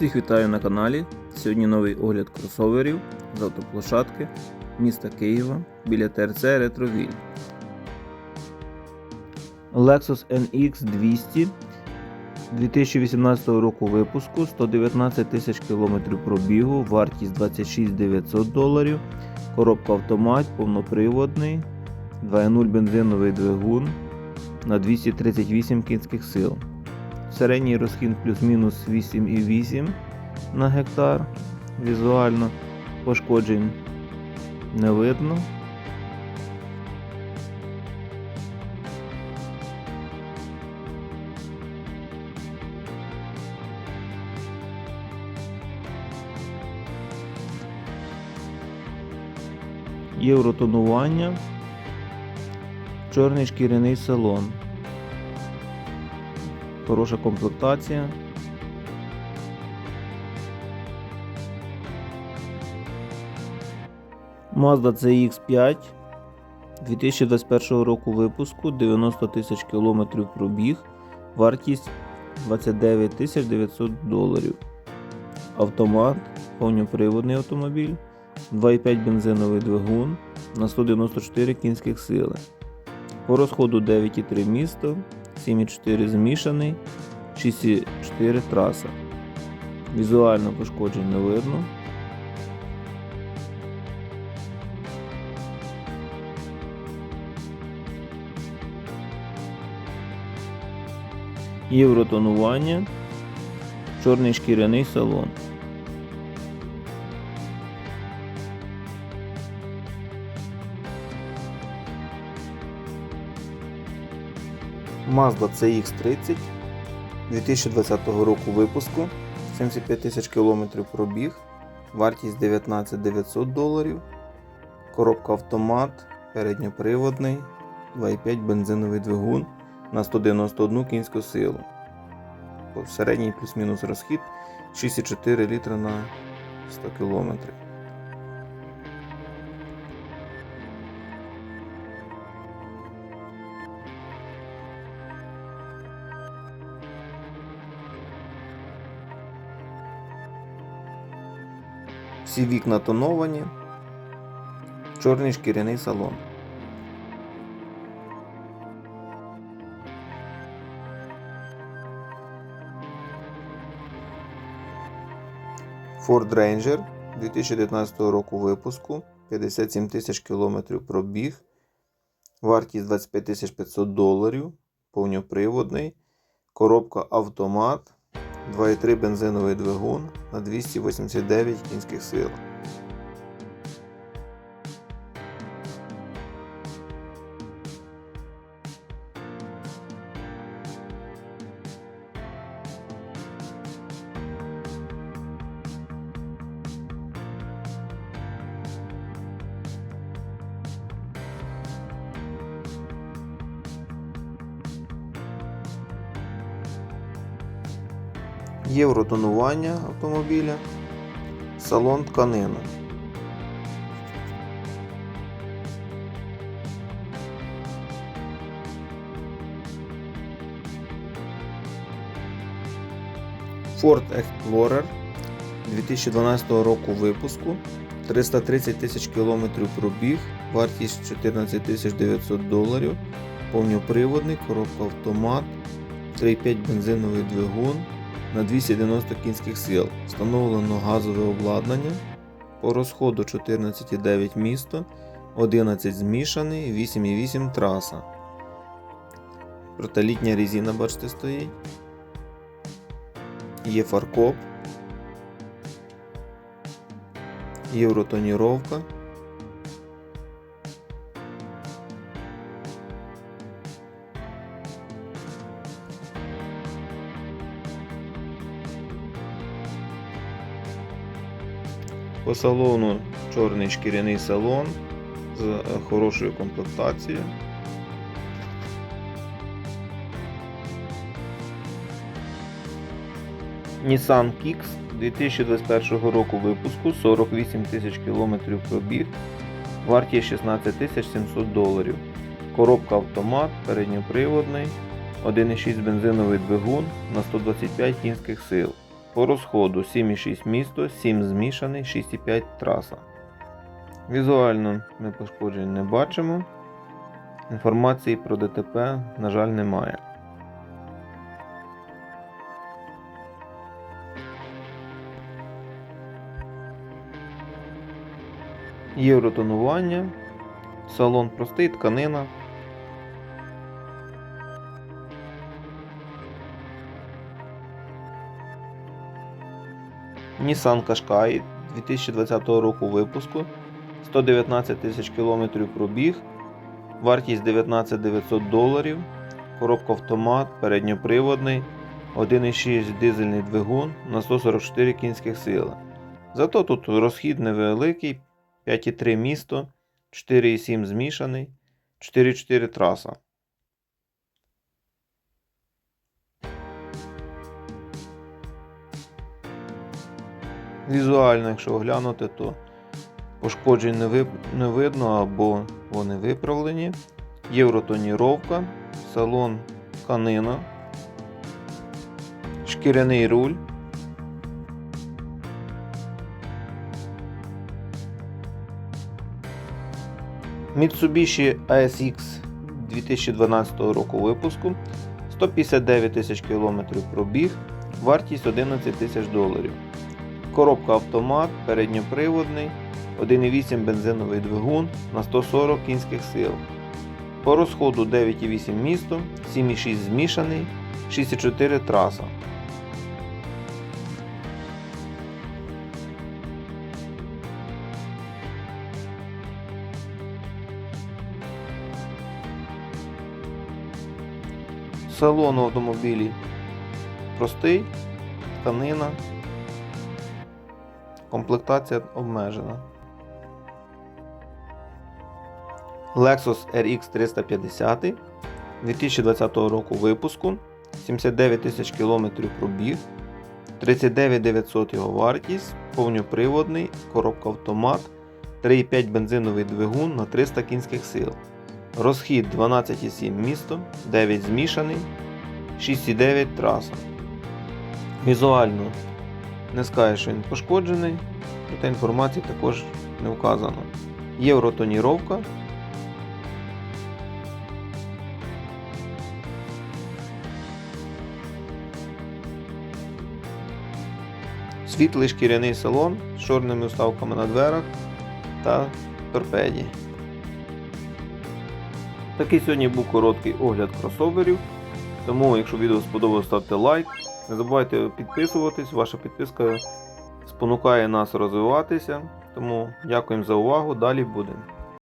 Всіх вітаю на каналі. Сьогодні новий огляд кросоверів з автоплощадки міста Києва біля ТРЦ Ретровіль. Lexus NX 200 2018 року випуску 119 тисяч кілометрів пробігу, вартість 26 900 доларів, коробка автомат, повноприводний, 2.0 бензиновий двигун на 238 кінських сил. Середній розхід плюс-мінус 8,8 на гектар. Візуально пошкоджень не видно. Євротонування. Чорний шкіряний салон. Хороша комплектація. Mazda CX5 2021 року випуску 90 тисяч кілометрів пробіг, вартість 29 тисяч 900 доларів. Автомат, повноприводний автомобіль, 2,5 бензиновий двигун на 194 кінських сили. По розходу 9,3 місто, 7,4 змішаний, 6,4 траса. Візуально пошкоджень не видно. Євротонування, чорний шкіряний салон. Mazda CX30 2020 року випуску 75 тисяч кілометрів пробіг, вартість 19 900 доларів, коробка автомат, передньоприводний, 2,5 бензиновий двигун на 191 кінську силу. Середній плюс-мінус розхід 6,4 літра на 100 кілометрів. Всі вікна тоновані, чорний шкіряний салон. Ford Ranger 2019 року випуску. 57 тисяч кілометрів пробіг, вартість 25 500 доларів, повноприводний, коробка автомат, 2,3 бензиновий двигун на 289 кінських сил. Євротонування автомобіля, салон тканина. Ford Explorer 2012 року випуску 330 тисяч кілометрів пробіг, вартість 14 тисяч 900 доларів, повноприводний, коробка автомат, 3,5 бензиновий двигун на 290 кінських сил. Встановлено газове обладнання. По розходу 14,9 місто, 11 змішаний, 8,8 траса. Протилітня резина, бачите, стоїть. Є фаркоп. Євротоніровка. По салону чорний шкіряний салон з е, хорошою комплектацією. Nissan Kicks 2021 року випуску 48 тисяч кілометрів пробіг, вартість 16 тисяч 700 доларів. Коробка автомат, передньоприводний, 1,6 бензиновий двигун на 125 кінських сил. По розходу 7,6 місто, 7 змішаний, 6,5 траса. Візуально ми пошкоджень не бачимо. Інформації про ДТП, на жаль, немає. Євротонування. Салон простий, тканина. Nissan Qashqai 2020 року випуску. 119 тисяч кілометрів пробіг. Вартість 19 900 доларів. Коробка автомат, передньоприводний, 1,6 дизельний двигун на 144 кінських сили. Зато тут розхід невеликий, 5,3 місто, 4,7 змішаний, 4,4 траса. Візуально, якщо оглянути, то пошкоджень не, вип... не видно або вони виправлені. Євротоніровка, салон тканина, шкіряний руль. Mitsubishi ASX 2012 року випуску, 159 тисяч кілометрів пробіг, вартість 11 тисяч доларів. Коробка автомат, передньоприводний, 1,8 бензиновий двигун на 140 кінських сил. По розходу 9,8 місто, 7,6 змішаний, 6,4 траса. Салон автомобілі простий, тканина, комплектація обмежена. Lexus RX 350 2020 року випуску, 79 тисяч кілометрів пробіг, 39 900 його вартість, повноприводний, коробка автомат, 3,5 бензиновий двигун на 300 кінських сил. Розхід 12,7 місто, 9 змішаний, 6,9 траса. Візуально не скажеш, що він пошкоджений, проте інформації також не вказано. Євротоніровка. Світлий шкіряний салон з чорними вставками на дверах та торпеді. Такий сьогодні був короткий огляд кросоверів. Тому, якщо відео сподобалось, ставте лайк. Не забувайте підписуватись, ваша підписка спонукає нас розвиватися. Тому дякуємо за увагу. Далі будемо.